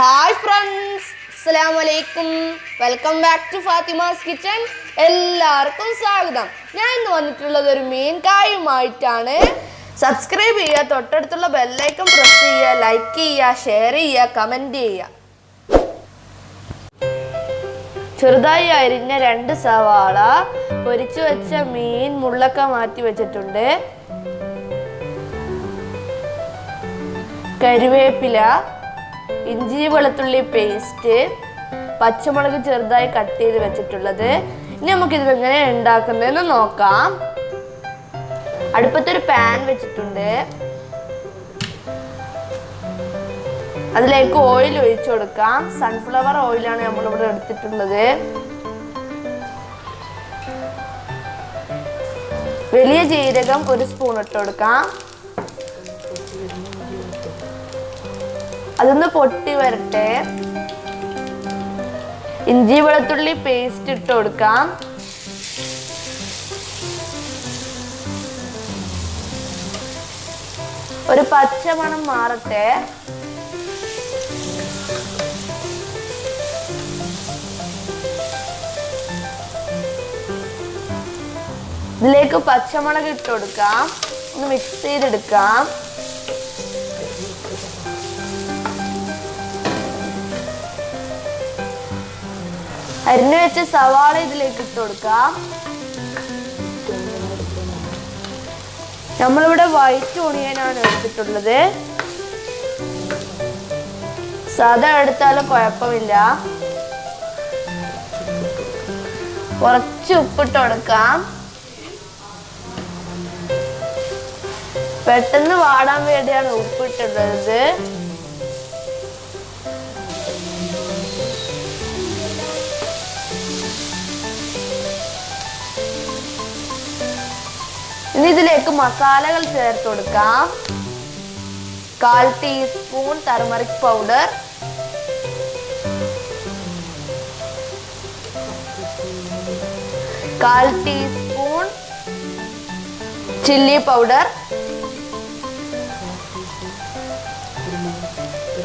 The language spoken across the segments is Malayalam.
ഹായ് ഫ്രണ്ട്സ് അസ്സലാമു അലൈക്കും welcome back to Fathima's kitchen എല്ലാവർക്കും സ്വാഗതം. ഞാൻ ഇന്ന് വന്നിട്ടുള്ളത് ഒരു മീൻ കായുമായിട്ടാണ് സബ്സ്ക്രൈബ് ചെയ്യുക തൊട്ടടുത്തുള്ള ബെല്ലൈക്കൺ പ്രസ് ചെയ്യുക ലൈക്ക് ചെയ്യുക ഷെയർ ചെയ്യുക കമന്റ് ചെയ്യുക. ചെറുതായി അരിഞ്ഞ രണ്ട് സവാള പൊരിച്ചു വെച്ച മീൻ മുള്ളൊക്കെ മാറ്റി വെച്ചിട്ടുണ്ട്. കരുവേപ്പില ഇഞ്ചി വെളുത്തുള്ളി പേസ്റ്റ് പച്ചമുളക് ചെറുതായി കട്ട് ചെയ്ത് വെച്ചിട്ടുള്ളത്. ഇനി നമുക്ക് ഇത് എങ്ങനെ ഉണ്ടാക്കുന്നതെന്ന് നോക്കാം. അടുപ്പത്തൊരു പാൻ വെച്ചിട്ടുണ്ട്. അതിലേക്ക് ഓയിൽ ഒഴിച്ചു കൊടുക്കാം. സൺഫ്ലവർ ഓയിലാണ് നമ്മളിവിടെ എടുത്തിട്ടുള്ളത്. വലിയ ജീരകം ഒരു സ്പൂൺ ഇട്ട് കൊടുക്കാം. അതൊന്ന് പൊട്ടി വരട്ടെ. ഇഞ്ചി വെളുത്തുള്ളി പേസ്റ്റ് ഇട്ട് കൊടുക്കാം. ഒരു പച്ചമണം മാറട്ടെ. ഇതിലേക്ക് പച്ചമുളക് ഇട്ട് കൊടുക്കാം. ഒന്ന് മിക്സ് ചെയ്തെടുക്കാം. അരിഞ്ഞു വെച്ച സവാള ഇതിലേക്ക് ഇട്ട് കൊടുക്കാം. നമ്മളിവിടെ വൈറ്റ് ഓണിയനാണ് എടുത്തിട്ടുള്ളത്. സാധാ എടുത്താലും കുഴപ്പമില്ല. കുറച്ച് ഉപ്പിട്ട് കൊടുക്കാം. പെട്ടെന്ന് വാടാൻ വേണ്ടിയാണ് ഉപ്പിട്ടുള്ളത് ഇനി ഇതിലേക്ക് മസാലകൾ ചേർത്ത് കൊടുക്കാം. കാൽ ടീസ്പൂൺ ടർമറിക് പൗഡർ കാൽ ടീസ്പൂൺ ചില്ലി പൗഡർ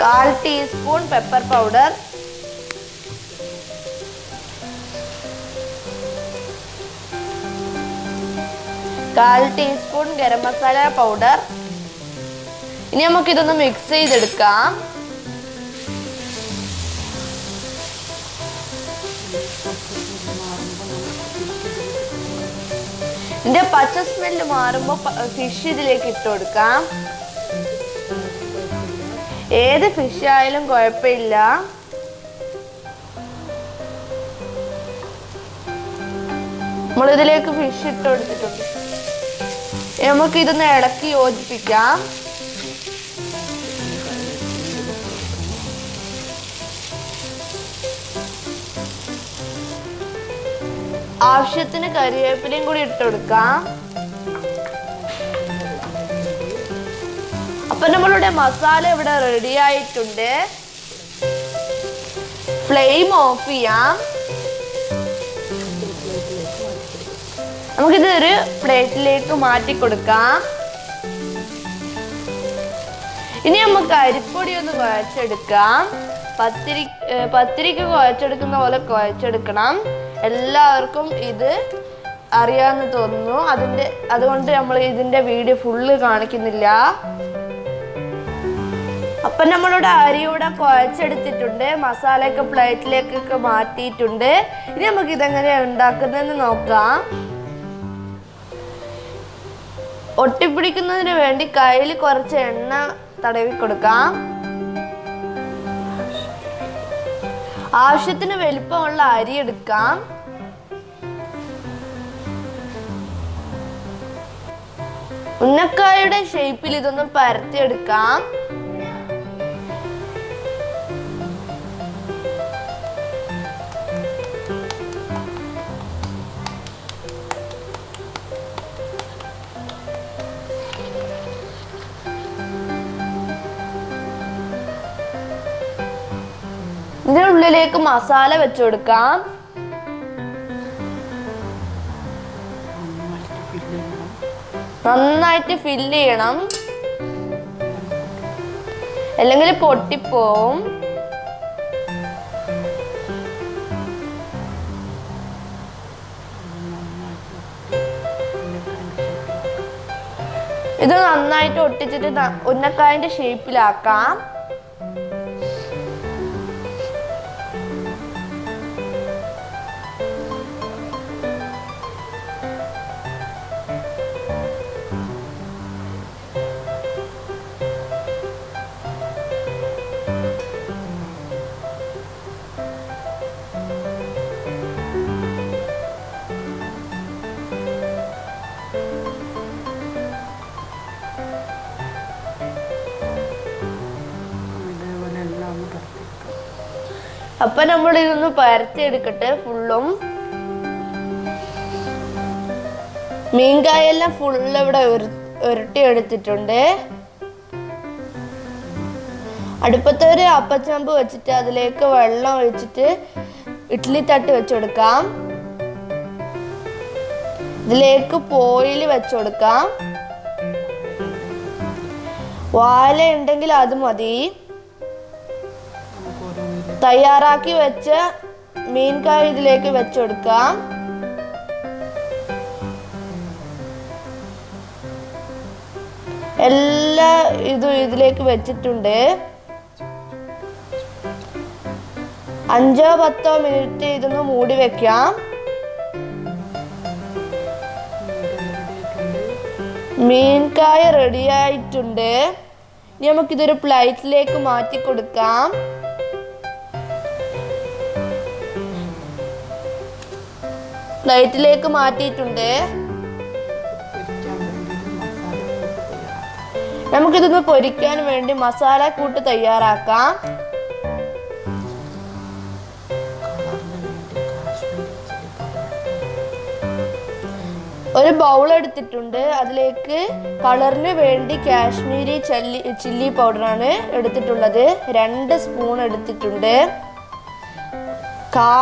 കാൽ ടീസ്പൂൺ പെപ്പർ പൗഡർ കാൽ ടീസ്പൂൺ ഗരം മസാല പൗഡർ ഇനി നമുക്ക് ഇതൊന്ന് മിക്സ് ചെയ്തെടുക്കാം. ഇതിന്റെ പച്ച സ്മെല്ല് മാറുമ്പോൾ ഫിഷ് ഇതിലേക്ക് ഇട്ട് കൊടുക്കാം. ഏത് ഫിഷ് ആയാലും കുഴപ്പമില്ല. നമ്മളിതിലേക്ക് ഫിഷ് ഇട്ട് കൊടുത്തിട്ടുണ്ട്. നമുക്ക് ഇതൊന്ന് ഇളക്കി യോജിപ്പിക്കാം. ആവശ്യത്തിന് കറിവേപ്പിലയും കൂടി ഇട്ട് കൊടുക്കാം. അപ്പൊ നമ്മളുടെ മസാല ഇവിടെ റെഡി ആയിട്ടുണ്ട്. ഫ്ലെയിം ഓഫ് ചെയ്യാം. നമുക്കിത് ഒരു പ്ലേറ്റിലേക്ക് മാറ്റി കൊടുക്കാം ഇനി നമുക്ക് അരിപ്പൊടി ഒന്ന് കുഴച്ചെടുക്കാം. പത്തിരി പത്തിരിക്ക് കുഴച്ചെടുക്കുന്ന പോലെ കുഴച്ചെടുക്കണം. എല്ലാവർക്കും ഇത് അറിയാമെന്ന് തോന്നുന്നു. അതിന്റെ അതുകൊണ്ട് നമ്മൾ ഇതിന്റെ വീഡിയോ ഫുള്ള് കാണിക്കുന്നില്ല. അപ്പം നമ്മളിവിടെ അരി ഇവിടെ കുഴച്ചെടുത്തിട്ടുണ്ട്. മസാലയൊക്കെ പ്ലേറ്റിലേക്കൊക്കെ മാറ്റിയിട്ടുണ്ട്. ഇനി നമുക്ക് ഇതെങ്ങനെയാണ് ഉണ്ടാക്കുന്നതെന്ന് നോക്കാം. ഒട്ടിപ്പിടിക്കുന്നതിന് വേണ്ടി കയ്യിൽ കുറച്ച് എണ്ണ തടവി കൊടുക്കാം ആവശ്യത്തിന് വലിപ്പമുള്ള അരി എടുക്കാം. ഉന്നക്കായുടെ ഷേപ്പിൽ ഇതൊന്ന് പരത്തിയെടുക്കാം. ഇതിനുള്ളിലേക്ക് മസാല വെച്ചു കൊടുക്കാം. നന്നായിട്ട് ഫില്ല് ചെയ്യണം. അല്ലെങ്കിൽ പൊട്ടിപ്പോവും. ഇത് നന്നായിട്ട് ഒട്ടിച്ചിട്ട് ഉന്നക്കായന്റെ ഷേപ്പിലാക്കാം അപ്പൊ നമ്മൾ ഇതൊന്ന് പരത്തി എടുക്കട്ടെ ഫുള്ളും മീൻകായെല്ലാം ഫുള്ള് ഇവിടെ ഉരു- ഉരുട്ടി എടുത്തിട്ടുണ്ട്. അടുപ്പത്ത് ഒരു അപ്പച്ചമ്പ് വെച്ചിട്ട് അതിലേക്ക് വെള്ളം ഒഴിച്ചിട്ട് ഇഡ്ഡലി തട്ട് വെച്ചുകൊടുക്കാം ഇതിലേക്ക് പോയിൽ വെച്ചുകൊടുക്കാം വാല ഉണ്ടെങ്കിൽ അത് മതി. തയ്യാറാക്കി വെച്ച മീൻകായ ഇതിലേക്ക് വെച്ചെടുക്കാം. എല്ലാ ഇതും ഇതിലേക്ക് വെച്ചിട്ടുണ്ട്. അഞ്ചോ പത്തോ മിനിറ്റ് ഇതൊന്ന് മൂടി വെക്കാം. മീൻകായ റെഡിയായിട്ടുണ്ട് ഇനി നമുക്കിതൊരു പ്ലേറ്റിലേക്ക് മാറ്റി കൊടുക്കാം. പ്ലേറ്റിലേക്ക് മാറ്റിയിട്ടുണ്ട്. നമുക്കിതൊന്ന് പൊരിക്കാൻ വേണ്ടി മസാല കൂട്ട് തയ്യാറാക്കാം. ഒരു ബൗൾ എടുത്തിട്ടുണ്ട്. അതിലേക്ക് കളറിന് വേണ്ടി കാശ്മീരി ചല്ലി ചില്ലി പൗഡറാണ് എടുത്തിട്ടുള്ളത്. രണ്ട് സ്പൂൺ എടുത്തിട്ടുണ്ട്. കാ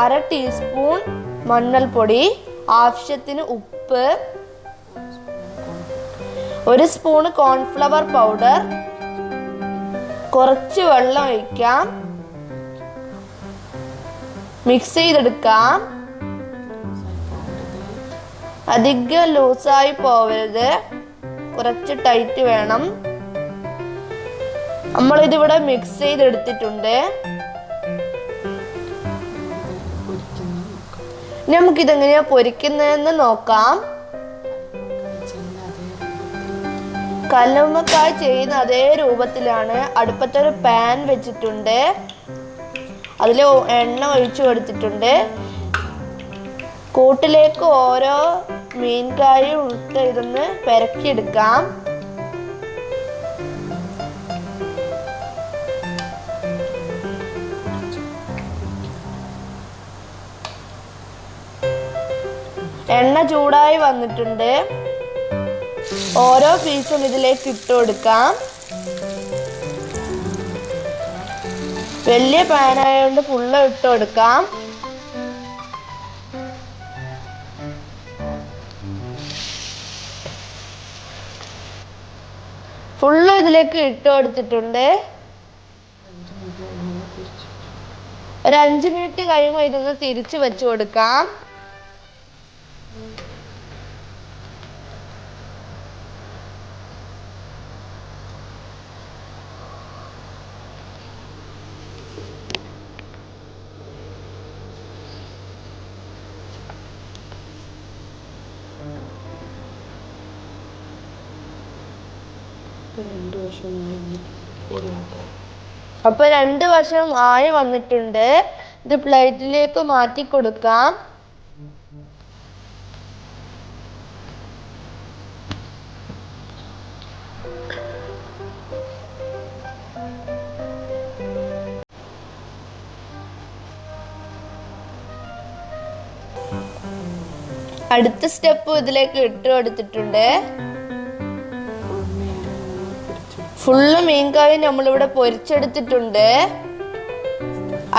അര ടീസ്പൂൺ മഞ്ഞൾപ്പൊടി ആവശ്യത്തിന് ഉപ്പ് ഒരു സ്പൂണ് കോൺഫ്ലവർ പൗഡർ കുറച്ച് വെള്ളം ഒഴിക്കാം. മിക്സ് ചെയ്തെടുക്കാം. അധികം ലൂസായി പോവരുത്. കുറച്ച് ടൈറ്റ് വേണം. നമ്മളിതിവിടെ മിക്സ് ചെയ്തെടുത്തിട്ടുണ്ട്. നമുക്കിതെങ്ങനെയാ പൊരിക്കുന്നതെന്ന് നോക്കാം. കല്ലുമ്മക്കായ് ചെയ്യുന്ന അതേ രൂപത്തിലാണ് അടുപ്പത്തൊരു പാൻ വെച്ചിട്ടുണ്ട്. അതിൽ എണ്ണ ഒഴിച്ചു കൊടുത്തിട്ടുണ്ട്. കൂട്ടിലേക്ക് ഓരോ മീൻകായും ഇട്ട് പെരക്കിയെടുക്കാം. എണ്ണ ചൂടായി വന്നിട്ടുണ്ട്. ഓരോ പീസും ഇതിലേക്ക് ഇട്ട് കൊടുക്കാം. വലിയ പാനായതുകൊണ്ട് ഫുള്ള് ഇട്ട് കൊടുക്കാം. ഫുള്ള് ഇതിലേക്ക് ഇട്ട് കൊടുത്തിട്ടുണ്ട്. ഒരു അഞ്ച് മിനിറ്റ് കഴിയുമ്പോൾ ഇതൊന്ന് തിരിച്ചു വെച്ച് കൊടുക്കാം. അപ്പൊ രണ്ട് വർഷം ആയി വന്നിട്ടുണ്ട്. ഇത് പ്ലേറ്റിലേക്ക് മാറ്റി കൊടുക്കാം. അടുത്ത സ്റ്റെപ്പ് ഇതിലേക്ക് ഇട്ട് കൊടുത്തിട്ടുണ്ട്. ഫുള്ള് മീൻകറി നമ്മളിവിടെ പൊരിച്ചെടുത്തിട്ടുണ്ട്.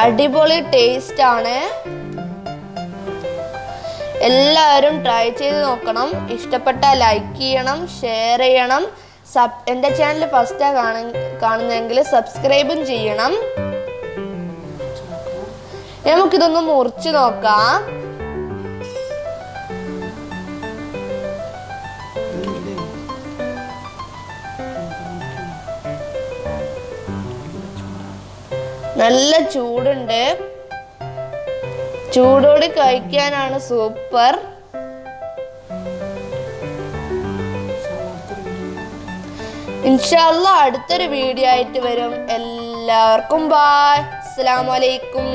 അടിപൊളി ടേസ്റ്റ് ആണ് എല്ലാവരും ട്രൈ ചെയ്ത് നോക്കണം. ഇഷ്ടപ്പെട്ട ലൈക്ക് ചെയ്യണം ഷെയർ ചെയ്യണം. സബ് എന്റെ ചാനൽ ഫസ്റ്റാണ് കാണ കാണുന്നതെങ്കിൽ സബ്സ്ക്രൈബും ചെയ്യണം. നമുക്കിതൊന്ന് മുറിച്ച് നോക്കാം. നല്ല ചൂടുണ്ട്. ചൂടോടെ കഴിക്കാനാണ് സൂപ്പർ. ഇൻഷാല്ല അടുത്തൊരു വീഡിയോ ആയിട്ട് വരും. എല്ലാവർക്കും ബായ് അസ്സലാമു അലൈക്കും.